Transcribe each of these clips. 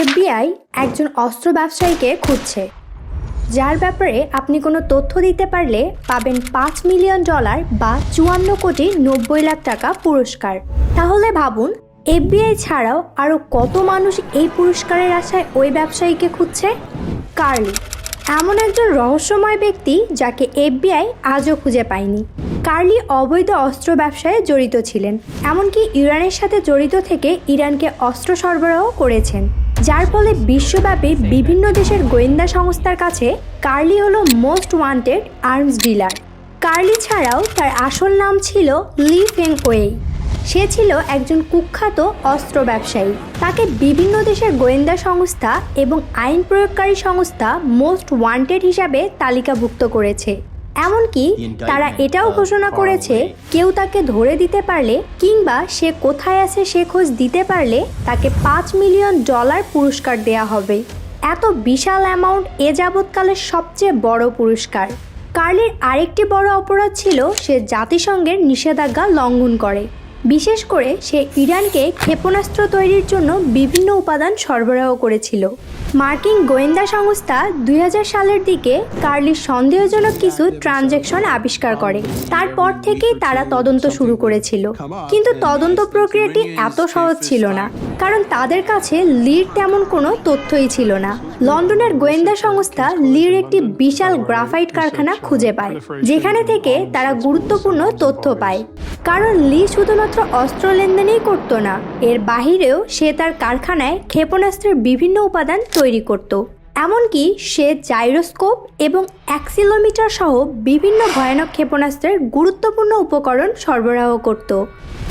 FBI একজন অস্ত্র ব্যবসায়ীকে খুঁজছে। যার ব্যাপারে আপনি কোনো তথ্য দিতে পারলে পাবেন পাঁচ মিলিয়ন ডলার বা চুয়ান্ন কোটি নব্বই লাখ টাকা পুরস্কার। তাহলে ভাবুন, এফবিআই ছাড়াও আরও কত মানুষ এই পুরস্কারের আশায় ওই ব্যবসায়ীকে খুঁজছে? কার্লি, এমন একজন রহস্যময় ব্যক্তি যাকে এফবিআই আজও খুঁজে পায়নি। কার্লি অবৈধ অস্ত্র ব্যবসায় জড়িত ছিলেন, এমনকি ইরানের সাথে জড়িত থেকে ইরানকে অস্ত্র সরবরাহ করেছেন। যার ফলে বিশ্বব্যাপী বিভিন্ন দেশের গোয়েন্দা সংস্থার কাছে কার্লি হলো most wanted arms dealer. Curly ছাড়াও তার আসল নাম ছিল লি ফেং ওয়েই সে ছিল একজন কুখ্যাত অস্ত্র ব্যবসায়ী। তাকে বিভিন্ন দেশের গোয়েন্দা সংস্থা এবং আইন প্রয়োগকারী সংস্থা মোস্ট ওয়ান্টেড হিসাবে তালিকাভুক্ত করেছে। এমনকি তারা এটাও ঘোষণা করেছে কেউ তাকে ধরে দিতে পারলে কিংবা সে কোথায় আছে সে খোঁজ দিতে পারলে তাকে পাঁচ মিলিয়ন ডলার পুরস্কার দেয়া হবে। এত বিশাল অ্যামাউন্ট এ যাবৎকালের সবচেয়ে বড় পুরস্কার। কার্লির আরেকটি বড় অপরাধ ছিল সে জাতিসংঘের নিষেধাজ্ঞা লঙ্ঘন করে। বিশেষ করে সে ইরানকে ক্ষেপণাস্ত্র তৈরির জন্য বিভিন্ন উপাদান সরবরাহ করেছিল। মার্কিন গোয়েন্দা সংস্থা দুই হাজার সালের দিকে কার্লির সন্দেহজনক কিছু ট্রানজ্যাকশন আবিষ্কার করে। তারপর থেকেই তারা তদন্ত শুরু করেছিল। কিন্তু তদন্ত প্রক্রিয়াটি এত সহজ ছিল না, কারণ তাদের কাছে লির তেমন কোনো তথ্যই ছিল না। লন্ডনের গোয়েন্দা সংস্থা লির একটি বিশাল গ্রাফাইট কারখানা খুঁজে পায়, যেখানে থেকে তারা গুরুত্বপূর্ণ তথ্য পায়। কারণ লি শুধুমাত্র অস্ত্র লেনদেনই করত না। এর বাহিরেও সে তার কারখানায় ক্ষেপণাস্ত্রের বিভিন্ন উপাদান তৈরি করত। এমনকি সে জাইরোস্কোপ এবং অ্যাক্সিলোমিটার সহ বিভিন্ন ভয়ানক ক্ষেপণাস্ত্রের গুরুত্বপূর্ণ উপকরণ সরবরাহ করত।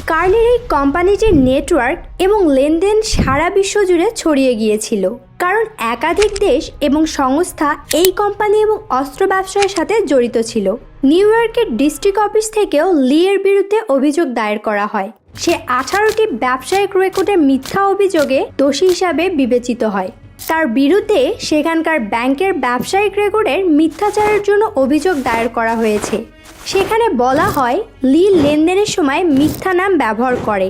কার্লির এই কোম্পানিটির নেটওয়ার্ক এবং লেনদেন সারা বিশ্ব জুড়ে ছড়িয়ে গিয়েছিল। কারণ একাধিক দেশ এবং সংস্থা এই কোম্পানি এবং অস্ত্র ব্যবসায়ের সাথে জড়িত ছিল। নিউ ইয়র্কের ডিস্ট্রিক্ট অফিস থেকেও লি এর বিরুদ্ধে অভিযোগ দায়ের করা হয়। সে আঠারোটি ব্যবসায়িক রেকর্ডের মিথ্যা অভিযোগে দোষী হিসাবে বিবেচিত হয়। তার বিরুদ্ধে সেখানকার ব্যাংকের ব্যবসায়িক রেকর্ডের মিথ্যাচারের জন্য অভিযোগ দায়ের করা হয়েছে। সেখানে বলা হয়, লি লেনদেনের সময় মিথ্যা নাম ব্যবহার করে,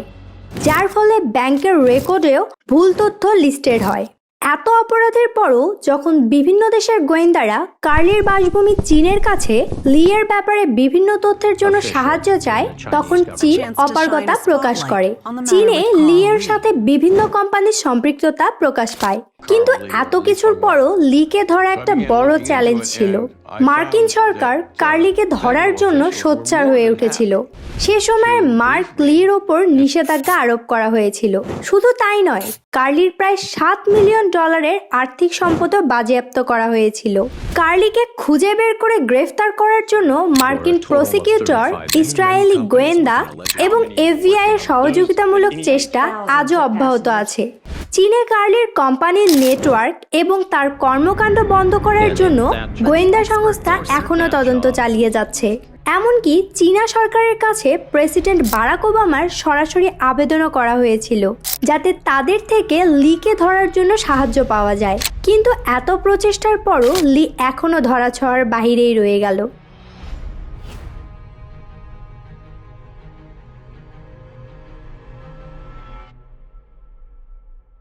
যার ফলে ব্যাংকের রেকর্ডেও ভুল তথ্য লিস্টেড হয়। এত অপরাধের পরও যখন বিভিন্ন দেশের গোয়েন্দারা কার্লির বাসভূমি চীনের কাছে লিয়ের ব্যাপারে বিভিন্ন তথ্যের জন্য সাহায্য চায় তখন চীন অপারগতা প্রকাশ করে। চীনে লিয়ের সাথে বিভিন্ন কোম্পানির সম্পৃক্ততা প্রকাশ পায়। কিন্তু এত কিছুর পরও লিকে ধরা একটা বড় চ্যালেঞ্জ ছিল। মার্কিন সরকার কার্লিকে ধরার জন্য সোচ্চার হয়ে উঠেছিল। সে সময় মার্ক লির ওপর নিষেধাজ্ঞা আরোপ করা হয়েছিল। শুধু তাই নয় কার্লির প্রায় সাত মিলিয়ন ডলারের আর্থিক সম্পদও বাজেয়াপ্ত করা হয়েছিল। কার্লিকে খুঁজে বের করে গ্রেফতার করার জন্য মার্কিন প্রসিকিউটর ইসরায়েলি গোয়েন্দা এবং এফবিআই এর সহযোগিতামূলক চেষ্টা আজও অব্যাহত আছে। চীনে কার্লের কোম্পানির নেটওয়ার্ক এবং তার কর্মকাণ্ড বন্ধ করার জন্য গোয়েন্দা সংস্থা এখনও তদন্ত চালিয়ে যাচ্ছে। এমনকি চীনা সরকারের কাছে প্রেসিডেন্ট বারাক ওবামার সরাসরি আবেদনও করা হয়েছিল যাতে তাদের থেকে লিকে ধরার জন্য সাহায্য পাওয়া যায়। কিন্তু এত প্রচেষ্টার পরও লি এখনও ধরাছোঁয়ার বাহিরেই রয়ে গেল।